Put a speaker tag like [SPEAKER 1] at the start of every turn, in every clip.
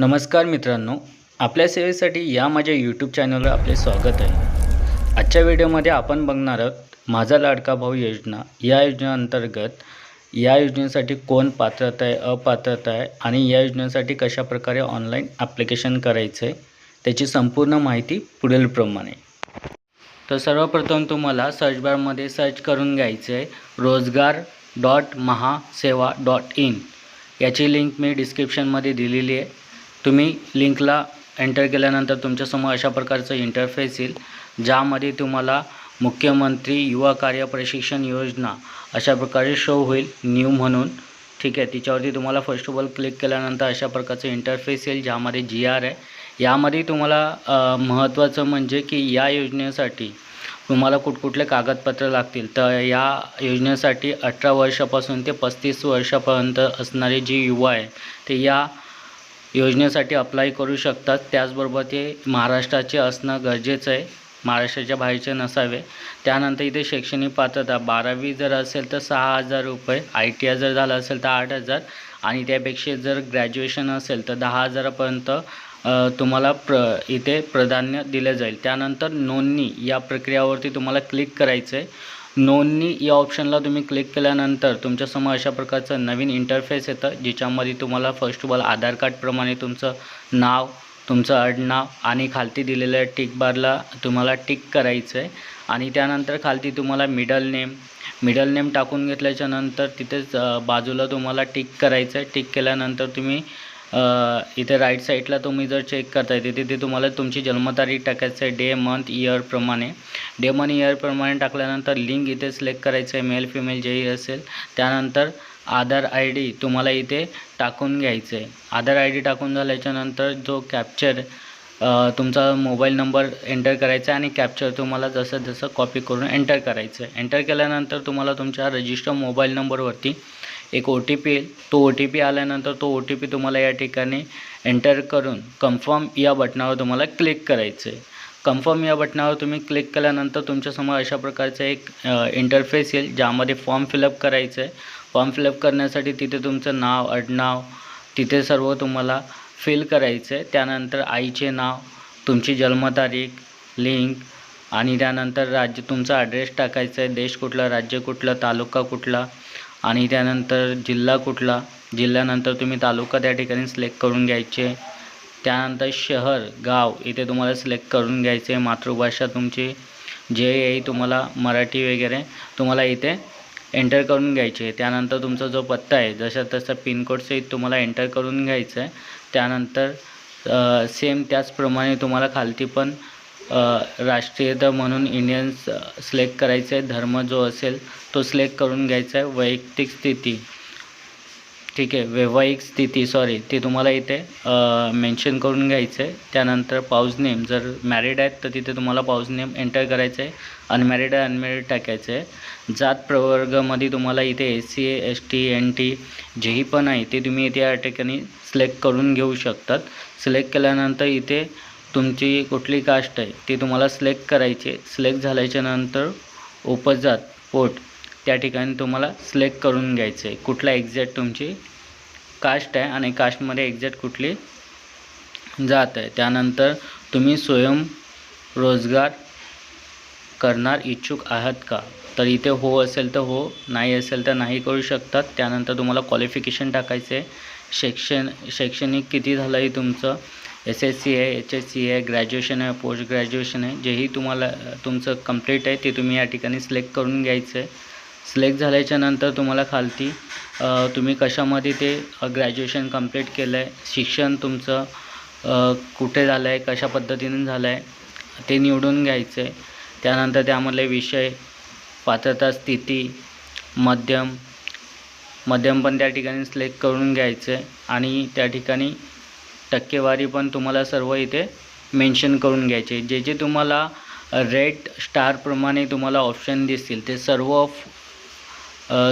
[SPEAKER 1] नमस्कार मित्रांनो आपल्या सेवेसाठी या माझ्या यूट्यूब चॅनलवर आपले स्वागत आहे. आजच्या व्हिडिओमध्ये आपण बघणार आहोत माझा लाडका भाऊ योजना. या योजनेअंतर्गत या योजनेसाठी कोण पात्रता आहे अपात्रता आहे आणि या योजनेसाठी कशाप्रकारे ऑनलाईन ॲप्लिकेशन करायचं आहे त्याची संपूर्ण माहिती पुढीलप्रमाणे. तर सर्वप्रथम तुम्हाला सर्च बारमध्ये सर्च करून घ्यायचं आहे Rojgar dot Mahaseva dot in याची लिंक मी डिस्क्रिप्शनमध्ये दिलेली आहे. तुम्ही लिंकला एंटर केल्यानंतर तुमच्यासमोर अशा प्रकारचं इंटरफेस येईल ज्यामध्ये तुम्हाला मुख्यमंत्री युवा कार्य प्रशिक्षण योजना अशा प्रकारे शो होईल न्यू म्हणून. ठीक आहे तिच्यावरती तुम्हाला फर्स्ट ऑफ ऑल क्लिक केल्यानंतर अशा प्रकारचं इंटरफेस येईल ज्यामध्ये जी आर आहे. यामध्ये तुम्हाला महत्त्वाचं म्हणजे की या योजनेसाठी तुम्हाला कुठकुठले कागदपत्र लागतील. तर या योजनेसाठी अठरा वर्षापासून ते पस्तीस वर्षापर्यंत असणारे जे युवा आहे ते या योजनेसाठी अप्लाय करू शकतात. त्याचबरोबर ते महाराष्ट्राचे असणं गरजेचं आहे. महाराष्ट्राच्या बाहेरचे नसावे. त्यानंतर इथे शैक्षणिक पात्रता. बारावी जर असेल तर सहा हजार रुपये. आय टी आय जर झालं असेल तर आठ हजार. आणि त्यापेक्षा जर ग्रॅज्युएशन असेल तर दहा हजारापर्यंत तुम्हाला प्र इथे प्राधान्य दिलं जाईल. त्यानंतर नोंदणी या प्रक्रियावरती तुम्हाला क्लिक करायचं आहे नोंदणी या ऑप्शनला तुम्ही क्लिक केल्यानंतर तुमच्यासमोर अशा प्रकारचं नवीन इंटरफेस येतं ज्याच्यामध्ये तुम्हाला फर्स्ट ऑफ ऑल आधार कार्डप्रमाणे तुमचं नाव तुमचं आडनाव आणि खालती दिलेल्या टिक बारला तुम्हाला टिक करायचं आहे आणि त्यानंतर खालती तुम्हाला मिडल नेम मिडल नेम टाकून घेतल्याच्या नंतर तिथेच बाजूला तुम्हाला टिक करायचं आहे टिक केल्यानंतर तुम्ही इथे राईट साईडला तुम्ही जर चेक करताय तिथे ते तुम्हाला तुमची जन्मतारीख टाकायचं आहे डे मंथ इयरप्रमाणे डे मंथ इयरप्रमाणे टाकल्यानंतर लिंक इथे सिलेक्ट करायचं आहे मेल फिमेल जेही असेल. त्यानंतर आधार आय डी तुम्हाला इथे टाकून घ्यायचं आहे. आधार आय डी टाकून झाल्याच्यानंतर जो कॅप्चर तुमचा मोबाईल नंबर एंटर करायचा आहे आणि कॅप्चर तुम्हाला जसं जसं कॉपी करून एंटर करायचं आहे. एंटर केल्यानंतर तुम्हाला तुमच्या रजिस्टर मोबाईल नंबरवरती एक ओ टी पी येईल तो ओ टी पी आल्यानंतर तो ओ टी पी तुम्हाला या ठिकाणी एंटर करून कन्फर्म या बटनावर तुम्हाला क्लिक करायचं आहे कन्फर्म या बटनावर तुम्ही क्लिक केल्यानंतर तुमच्यासमोर अशा प्रकारचं एक इंटरफेस येईल ज्यामध्ये फॉर्म फिलअप करायचं आहे फॉर्म फिलअप करण्यासाठी तिथे तुमचं नाव अडनाव तिथे सर्व तुम्हाला फिल करायचं आहे त्यानंतर आईचे नाव तुमची जन्मतारीख लिंक आणि त्यानंतर राज्य तुमचा ॲड्रेस टाकायचा आहे देश कुठला राज्य कुठलं तालुका कुठला आणि त्यानंतर जिल्हा कुठला? जिल्ह्यानंतर तुम्ही तालुका त्या ठिकाणी सिलेक्ट करून घ्यायचे. त्यानंतर शहर गाव इथे तुम्हाला सिलेक्ट करून घ्यायचे. मातृभाषा तुमची जे आहे तुम्हाला मराठी वगैरे तुम्हाला इथे एंटर करून घ्यायचे. त्यानंतर तुमचा जो पत्ता आहे जशा तसं पिनकोडसहित तुम्हाला एंटर करून घ्यायचं आहे त्यानंतर सेम त्याचप्रमाणे तुम्हाला खालती पण राष्ट्रीयता म्हणून इंडियन सिलेक्ट करायचं आहे धर्म जो असेल तो सिलेक्ट करून घ्यायचा आहे वैयक्तिक स्थिती. ठीक आहे. वैवाहिक स्थिती सॉरी ते तुम्हाला इथे मेन्शन करून घ्यायचं आहे त्यानंतर पाऊस नेम. जर मॅरिड आहेत तर तिथे तुम्हाला पाऊस नेम एंटर करायचं आहे अनमॅरिड आहे अनमॅरिड टाकायचं आहे जात प्रवर्गामध्ये तुम्हाला इथे S C S T N T जेही पण आहे ते तुम्ही इथे या ठिकाणी सिलेक्ट करून घेऊ शकतात. सिलेक्ट केल्यानंतर इथे तुमची कुठली कास्ट आहे ती तुम्हाला सिलेक्ट करायची. सिलेक्ट झाल्याच्यानंतर उपजात पोट त्या ठिकाणी तुम्हाला सिलेक्ट करून घ्यायचं आहे कुठला एक्झॅक्ट तुमची कास्ट आहे आणि कास्टमध्ये एक्झॅक्ट कुठली जात आहे. त्यानंतर तुम्ही स्वयं रोजगार करणार इच्छुक आहात का? तर इथे हो असेल तर हो नाही असेल तर नाही करू शकतात. त्यानंतर तुम्हाला क्वालिफिकेशन टाकायचं आहे शैक्षण शैक्षणिक किती झालं आहे तुमचं? एस एस सी आहे एच एस सी आहे ग्रॅज्युएशन आहे पोस्ट ग्रॅज्युएशन आहे. जेही तुम्हाला तुमचं कंप्लीट आहे ते तुम्ही या ठिकाणी सिलेक्ट करून घ्यायचं आहे सिलेक्ट झाल्याच्यानंतर तुम्हाला खालती तुम्ही कशामध्ये ते ग्रॅज्युएशन कंप्लीट केलं आहे शिक्षण तुमचं कुठे झालं आहे कशा पद्धतीने झालं आहे ते निवडून घ्यायचं आहे त्यानंतर त्यामधले विषय पात्रता स्थिती मध्यम मध्यम पण त्या ठिकाणी सिलेक्ट करून घ्यायचं आहे आणि त्या ठिकाणी टक्केवारी पण तुम्हाला सर्व इथे मेन्शन करून घ्यायचे. जे जे तुम्हाला रेड स्टारप्रमाणे तुम्हाला ऑप्शन दिसतील ते सर्व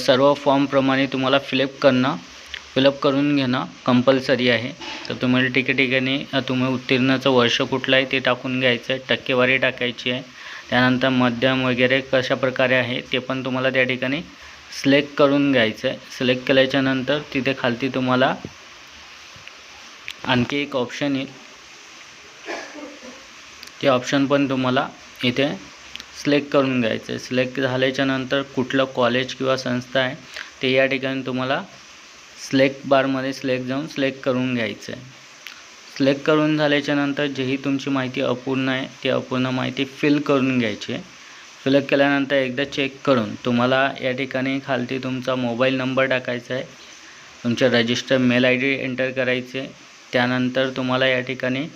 [SPEAKER 1] सर्व फॉर्मप्रमाणे तुम्हाला फिलअप करणं फिलअप करून घेणं कंपल्सरी आहे. तर तुम्हाला ठिके ठिकाणी तुम्ही उत्तीर्णाचं वर्ष कुठलं आहे ते टाकून घ्यायचं. आहे टक्केवारी टाकायची आहे. त्यानंतर मध्यम वगैरे कशा प्रकारे आहे ते पण तुम्हाला त्या ठिकाणी सिलेक्ट करून घ्यायचं आहे. सिलेक्ट केल्याच्यानंतर तिथे खालती तुम्हाला आणखी एक ऑप्शन येईल. ते ऑप्शन पण तुम्हाला इथे सिलेक्ट करून घ्यायचं आहे सिलेक्ट झाल्याच्यानंतर कुठलं कॉलेज किंवा संस्था आहे ते या ठिकाणी तुम्हाला सिलेक्ट बारमध्ये सिलेक्ट जाऊन सिलेक्ट करून घ्यायचं आहे सिलेक्ट करून झाल्याच्यानंतर जेही तुमची माहिती अपूर्ण आहे ती अपूर्ण माहिती फिल करून घ्यायची. आहे फिल केल्यानंतर एकदा चेक करून तुम्हाला या ठिकाणी खालती तुमचा मोबाईल नंबर टाकायचा आहे. तुमच्या register mail I D enter करायचे. त्यानंतर तुम्हाला या ठिकाणी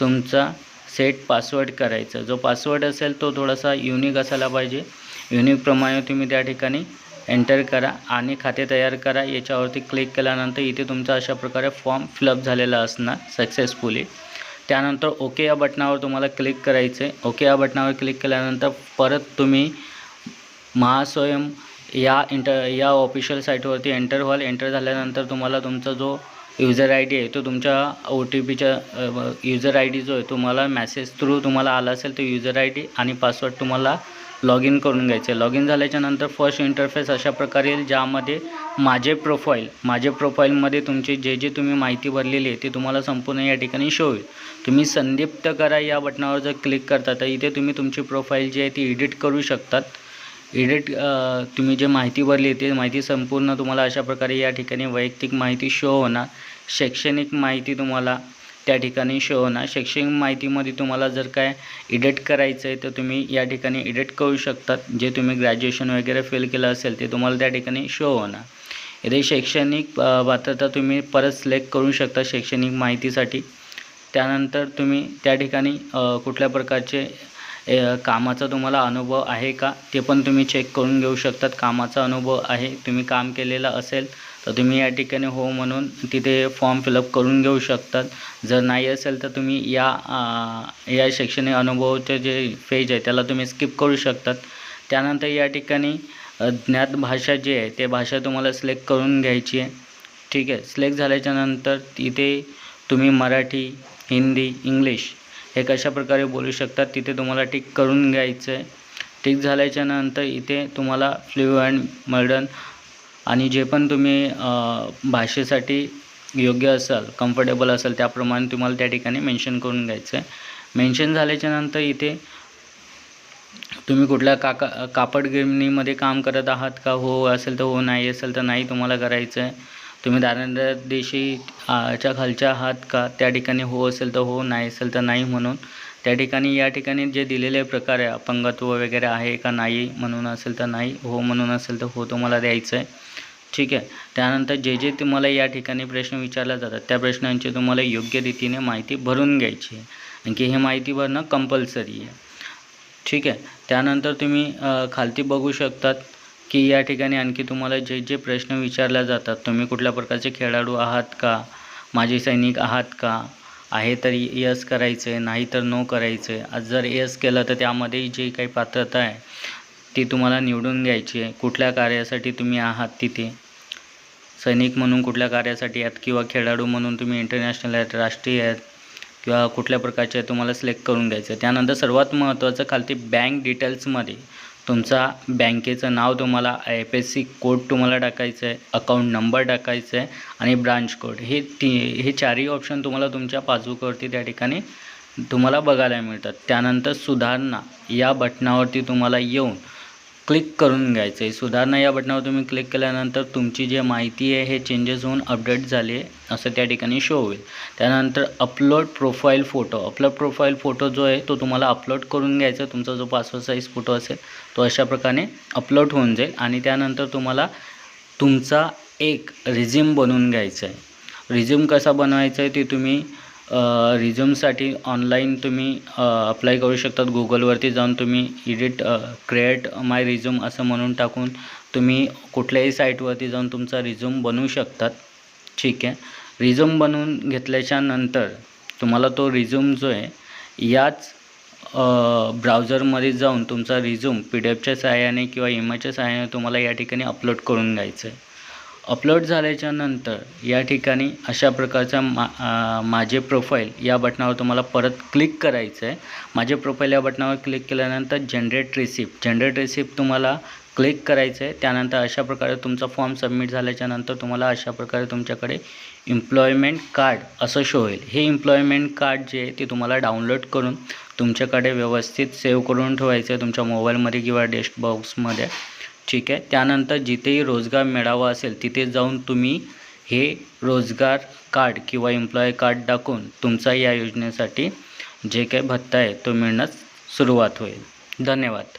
[SPEAKER 1] तुमचा सेट पासवर्ड करायचा. जो पासवर्ड असेल तो थोडासा युनिक असायला पाहिजे. युनिकप्रमाणे तुम्ही त्या ठिकाणी एंटर करा आणि खाते तयार करा. याच्यावरती क्लिक केल्यानंतर इथे तुमचा अशा प्रकारे फॉर्म फिलअप झालेला असणार सक्सेसफुली त्यानंतर ओके या बटनावर तुम्हाला क्लिक करायचे ओके या बटनावर क्लिक केल्यानंतर परत तुम्ही महास्वयं या इंटर या ऑफिशियल साईटवरती एंटर व्हाल. एंटर झाल्यानंतर तुम्हाला तुमचा जो युजर आय डी आहे तो तुमच्या ओ टी पीच्या युजर आय डी जो आहे तुम्हाला मॅसेज थ्रू तुम्हाला आला असेल तो युजर आय डी आणि पासवर्ड तुम्हाला लॉग इन करून घ्यायचं आहे. लॉग इन झाल्याच्यानंतर फर्स्ट इंटरफेस अशा प्रकारे येईल ज्यामध्ये माझे प्रोफाईल माझे प्रोफाईलमध्ये तुमची जे जे तुम्ही माहिती भरलेली आहे ती तुम्हाला संपूर्ण या ठिकाणी शो होईल. तुम्ही संदीप्त करा या बटनावर जर क्लिक करता तर इथे तुम्ही तुमची प्रोफाईल जी आहे ती एडिट करू शकतात. एडिट तुम्ही जे माहिती भरली ते माहिती संपूर्ण तुम्हाला अशा प्रकारे या ठिकाणी वैयक्तिक माहिती शो होणार. शैक्षणिक माहिती तुम्हाला त्या ठिकाणी शो होणार. शैक्षणिक माहितीमध्ये तुम्हाला जर काय एडिट करायचं आहे तर तुम्ही या ठिकाणी एडिट करू शकतात. जे तुम्ही ग्रॅज्युएशन वगैरे फेल केलं असेल ते तुम्हाला त्या ठिकाणी शो होणार. इथे शैक्षणिक पात्रता तुम्ही परत सिलेक्ट करू शकता शैक्षणिक माहितीसाठी. त्यानंतर तुम्ही त्या ठिकाणी कुठल्या प्रकारचे कामाचा तुम्हाला अनुभव आहे का? ते पण तुम्ही चेक करून घेऊ शकतात. कामाचा अनुभव आहे. तुम्ही काम केलेलं असेल तर तुम्ही या ठिकाणी हो म्हणून तिथे फॉर्म फिलअप करून घेऊ शकतात. जर नाही असेल तर तुम्ही या या शैक्षणिक अनुभवाचे जे फेज आहे त्याला तुम्ही स्किप करू शकतात. त्यानंतर या ठिकाणी ज्ञात भाषा जी आहे ते भाषा तुम्हाला सिलेक्ट करून घ्यायची आहे. ठीक आहे? सिलेक्ट झाल्याच्यानंतर तिथे तुम्ही मराठी हिंदी इंग्लिश हे कशा प्रकारे बोलू शकतात तिथे तुम्हाला टिक करून घ्यायचं आहे टिक झाल्याच्यानंतर इथे तुम्हाला फ्ल्युएंट मॉडर्न आणि जे पण तुम्ही भाषेसाठी योग्य असाल कम्फर्टेबल असाल त्याप्रमाणे तुम्हाला त्या ठिकाणी मेन्शन करून घ्यायचं आहे मेन्शन झाल्याच्यानंतर इथे तुम्ही कुठल्या काका कापड गिरणीमध्ये काम करत आहात का? हो असेल तर हो नाही असेल तर नाही तुम्हाला करायचं आहे तुम्ही दारिद्र्य दिवशी च्या खालच्या आहात का? त्या ठिकाणी हो असेल तर हो नाही असेल तर नाही म्हणून. त्या ठिकाणी या ठिकाणी जे दिलेले प्रकार आहे अपंगत्व वगैरे आहे का नाही म्हणून असेल तर नाही हो म्हणून असेल तर हो तुम्हाला द्यायचं आहे ठीक आहे. त्यानंतर जे जे तुम्हाला या ठिकाणी प्रश्न विचारले जातात त्या प्रश्नांची तुम्हाला योग्य रीतीने माहिती भरून घ्यायची आहे. आणखी हे माहिती भरणं कंपल्सरी आहे. ठीक आहे. त्यानंतर तुम्ही खालती बघू शकतात. की या ठिकाणी आणखी तुम्हाला जे जे प्रश्न विचारले जातात तुम्ही कुठल्या प्रकारचे खेळाडू आहात का? माजी सैनिक आहात का? आहे तर यस करायचं आहे नाही तर नो करायचं आहे आज जर यस केलं तर त्यामध्ये जी काही पात्रता आहे ती तुम्हाला निवडून घ्यायची आहे. कुठल्या कार्यासाठी तुम्ही आहात तिथे? सैनिक म्हणून कुठल्या कार्यासाठी आहात किंवा खेळाडू म्हणून तुम्ही इंटरनॅशनल आहेत राष्ट्रीय आहेत किंवा कुठल्या प्रकारचे तुम्हाला सिलेक्ट करून घ्यायचं आहे त्यानंतर सर्वात महत्त्वाचं खालती बँक डिटेल्समध्ये तुमचा बँकेचं नाव तुम्हाला I F S C code तुम्हाला टाकायचं आहे अकाउंट नंबर टाकायचं आहे आणि ब्रांच कोड. हे ती हे चारही ऑप्शन तुम्हाला तुमच्या पासबुकवरती त्या ठिकाणी तुम्हाला बघायला मिळतात. त्यानंतर सुधारणा या बटनावरती तुम्हाला येऊन क्लिक करून घ्यायचं आहे सुधारणा या बटनावर तुम्ही क्लिक केल्यानंतर तुमची जी माहिती आहे हे चेंजेस होऊन अपडेट झाले असं त्या ठिकाणी शो होईल. त्यानंतर upload profile photo upload profile photo जो आहे तो तुम्हाला अपलोड करून घ्यायचा. तुमचा जो पासवर्ड साईज फोटो असेल तो अशा प्रकारे अपलोड होऊन जाईल. आणि त्यानंतर तुम्हाला तुमचा एक रिझ्यूम बनवून घ्यायचा आहे रिझ्यूम कसा बनवायचा आहे ते तुम्ही रिझ्यूमसाठी ऑनलाईन तुम्ही अप्लाय करू शकतात. गुगलवरती जाऊन तुम्ही इडिट क्रिएट माय रिझ्यूम असं म्हणून टाकून तुम्ही कुठल्याही साईटवरती जाऊन तुमचा रिझ्यूम बनवू शकतात. ठीक आहे. रिझ्यूम बनवून घेतल्याच्या नंतर तुम्हाला तो रिझ्यूम जो आहे याच ब्राउझरमध्ये जाऊन तुमचा रिझ्यूम पी डी एफच्या सहाय्याने किंवा इमेजच्या सहाय्याने तुम्हाला या ठिकाणी अपलोड करून घ्यायचं आहे. अपलोड झाल्याच्यानंतर या ठिकाणी अशा प्रकारचा मा माझे प्रोफाईल या बटनावर तुम्हाला परत क्लिक करायचं आहे माझे प्रोफाईल या बटनावर क्लिक केल्यानंतर जनरेट रिसिप्ट जनरेट रिसिप्ट तुम्हाला क्लिक करायचं आहे त्यानंतर अशा प्रकारे तुमचा फॉर्म सबमिट झाल्याच्यानंतर तुम्हाला अशा प्रकारे तुमच्याकडे एम्प्लॉयमेंट कार्ड असं शो होईल. हे एम्प्लॉयमेंट कार्ड जे आहे ते तुम्हाला डाउनलोड करून तुमच्याकडे व्यवस्थित सेव्ह करून ठेवायचं आहे तुमच्या मोबाईलमध्ये किंवा डेस्क बॉक्समध्ये ठीक आहे. त्यानंतर जिथेही रोजगार मिळावा असेल तिथे जाऊन तुम्ही हे रोजगार कार्ड किंवा एम्प्लॉय कार्ड दाखवून तुमचा या योजनेसाठी जे काही भत्ता आहे तो मिळण्यास सुरुवात होईल. धन्यवाद.